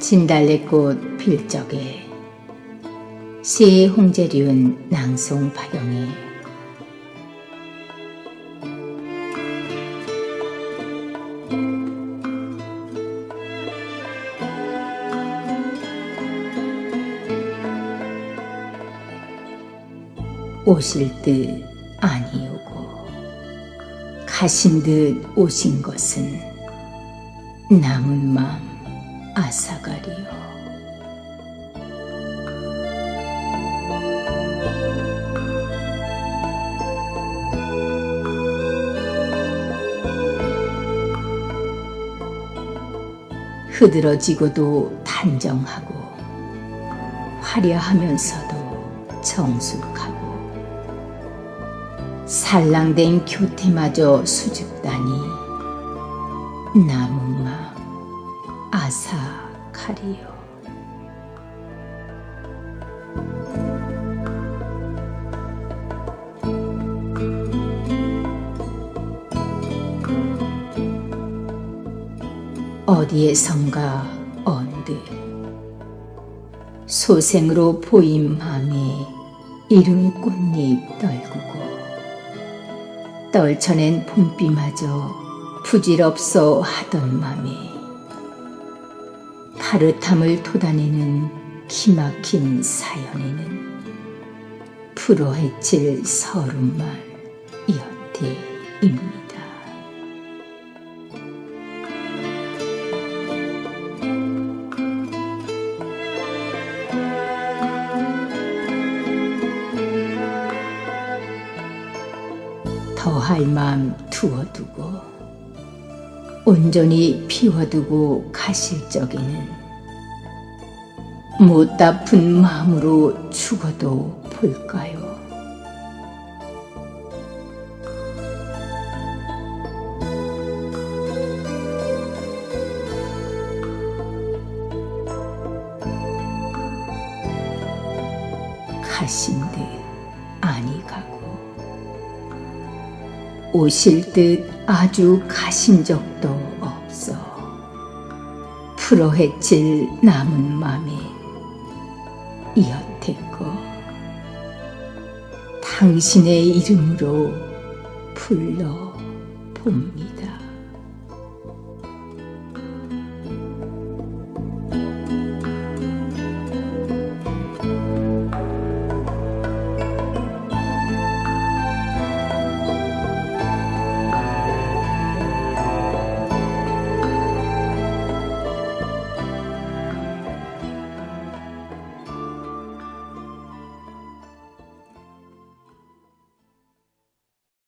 진달래꽃 필 적에 시 홍재륜 낭송 파경에 오실 듯 아니오고 가신 듯 오신 것은 남은 맘 아사가리요. 흐드러지고도 단정하고 화려하면서도 정숙하고 살랑된 교태마저 수줍다니 맘 아사카리요. 어디에선가 언뜻 소생으로 보인 맘이 이른 꽃잎 떨구고 떨쳐낸 봄비마저 부질없어 하던 맘이 파릇함을 돋아내는 기막힌 사연에는 풀어헤칠 서른말 여태입니다. 더할 마음 두어두고 온전히 피워두고 가실 적에는 못다푼 마음으로 죽어도 볼까요? 가신 듯 아니 가고 오실 듯 아주 가신 적도 없어 풀어 헤칠 남은 맘이 여태껏 당신의 이름으로 불러 봅니다.